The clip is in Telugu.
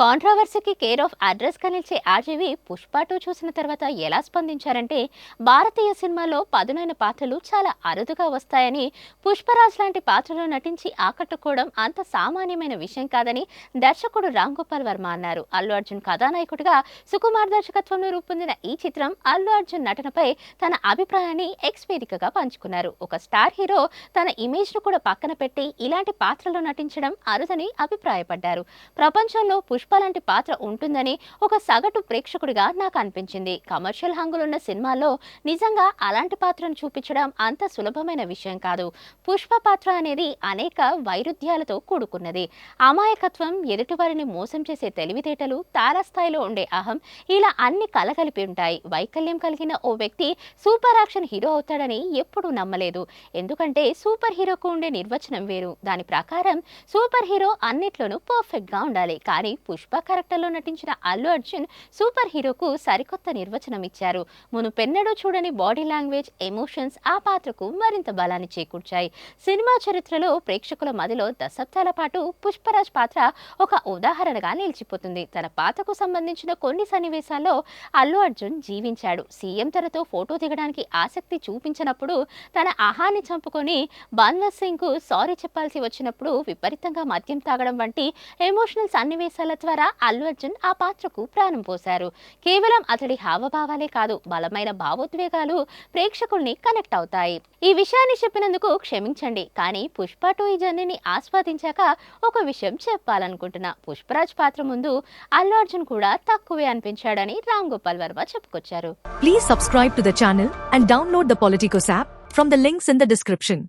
కాంట్రవర్సీకి కేర్ ఆఫ్ అడ్రస్గా నిలిచే ఆర్జీవి పుష్ప టూ చూసిన తర్వాత ఎలా స్పందించారంటే భారతీయ సినిమాలో పదునైన పాత్రలు చాలా అరుదుగా వస్తాయని పుష్పరాజ్ లాంటి పాత్రలో నటించి ఆకట్టుకోవడం అంత సామాన్యమైన విషయం కాదని దర్శకుడు రామ్ గోపాల్ వర్మ అన్నారు. అల్లు అర్జున్ కథానాయకుడిగా సుకుమార్ దర్శకత్వంలో రూపొందిన ఈ చిత్రం అల్లు అర్జున్ నటనపై తన అభిప్రాయాన్ని ఎక్స్ వేదికగా పంచుకున్నారు. ఒక స్టార్ హీరో తన ఇమేజ్ను కూడా పక్కన పెట్టి ఇలాంటి పాత్రలో నటించడం అరుదని అభిప్రాయపడ్డారు. ప్రపంచంలో పుష్ప పుష్పలాంటి పాత్ర ఉంటుందని ఒక సగటు ప్రేక్షకుడిగా నాకు అనిపించింది. కమర్షియల్ హంగులున్న సినిమాల్లో నిజంగా అలాంటి పాత్రను చూపించడం అంత సులభమైన విషయం కాదు. పుష్ప పాత్ర అనేది అనేక వైరుధ్యాలతో కూడుకున్నది. అమాయకత్వం ఎదుటివారిని మోసం చేసే తెలివితేటలు తారాస్థాయిలో ఉండే అహం ఇలా అన్ని కలగలిపి ఉంటాయి. వైకల్యం కలిగిన ఓ వ్యక్తి సూపర్ యాక్షన్ హీరో అవుతాడని ఎప్పుడూ నమ్మలేదు. ఎందుకంటే సూపర్ హీరోకు ఉండే నిర్వచనం వేరు. దాని ప్రకారం సూపర్ హీరో అన్నిట్లోనూ పర్ఫెక్ట్గా ఉండాలి. కానీ పుష్ప క్యారెక్టర్లో నటించిన అల్లు అర్జున్ సూపర్ హీరోకు సరికొత్త నిర్వచనం ఇచ్చారు. మునుపెన్నడూ చూడని బాడీ లాంగ్వేజ్ ఎమోషన్స్ ఆ పాత్రకు మరింత బలాన్ని చేకూర్చాయి. సినిమా చరిత్రలో ప్రేక్షకుల మదిలో దశాబ్దాల పాటు పుష్పరాజ్ పాత్ర ఒక ఉదాహరణగా నిలిచిపోతుంది. తన పాత్రకు సంబంధించిన కొన్ని సన్నివేశాల్లో అల్లు అర్జున్ జీవించాడు. సీఎం తనతో ఫోటో దిగడానికి ఆసక్తి చూపించినప్పుడు తన ఆహాన్ని చంపుకొని బాన్వర్ సింగ్కు సారీ చెప్పాల్సి వచ్చినప్పుడు విపరీతంగా మద్యం తాగడం వంటి ఎమోషనల్ సన్నివేశాల ద్వారా అల్లు అర్జున్ ఆ పాత్రకు ప్రాణం పోశారు. కేవలం అతడి హావభావాలే కాదు బలమైన భావోద్వేగాలు ప్రేక్షకుల్ని కనెక్ట్ అవుతాయి. ఈ విషయాన్ని చెప్పినందుకు క్షమించండి కానీ పుష్ప టూ ఈ జర్నీని ఆస్వాదించాక ఒక విషయం చెప్పాలనుకుంటున్నా. పుష్పరాజ్ పాత్ర ముందు అల్లు అర్జున్ కూడా తక్కువే అనిపించాడని రామ్ గోపాల్ వర్మ చెప్పుకొచ్చారు. Please subscribe to the channel and download the Politicos app from the links in the description